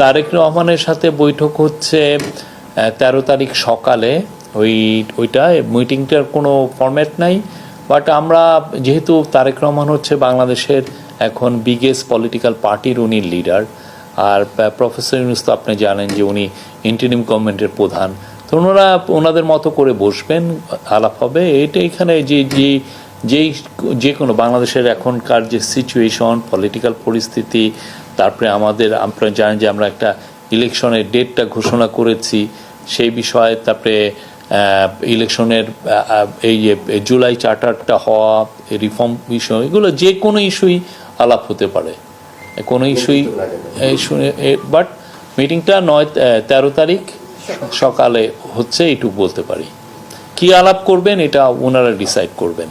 তারেক রহমানের সাথে বৈঠক হচ্ছে তেরো তারিখ সকালে। ওই, ওইটা, মিটিংটার কোনো ফরম্যাট নাই। বাট আমরা, যেহেতু তারেক রহমান হচ্ছে বাংলাদেশের এখন বিগেস্ট পলিটিক্যাল পার্টির উনি লিডার আর প্রফেসর ইউনুস তো আপনি জানেন যে উনি ইন্টারিম গভর্নমেন্টের প্রধান। তো ওনারা, ওনাদের মতো করে বসবেন, আলাপ হবে। এটা এখানে যে যে যেই যে কোনো বাংলাদেশের এখনকার যে সিচুয়েশন পলিটিক্যাল পরিস্থিতি তারপরে আমাদের আপনারা জানেন যে আমরা একটা ইলেকশনের ডেটটা ঘোষণা করেছি সেই বিষয়ে তারপরে ইলেকশনের এই যে জুলাই চার্টারটা হওয়া রিফর্ম বিষয় এগুলো যে কোনো ইস্যুই আলাপ হতে পারে। কোনো ইস্যুই শুনে বাট মিটিংটা নয় তেরো তারিখ সকালে হচ্ছে এইটুকু বলতে পারি। কি আলাপ করবেন এটা ওনারা ডিসাইড করবেন।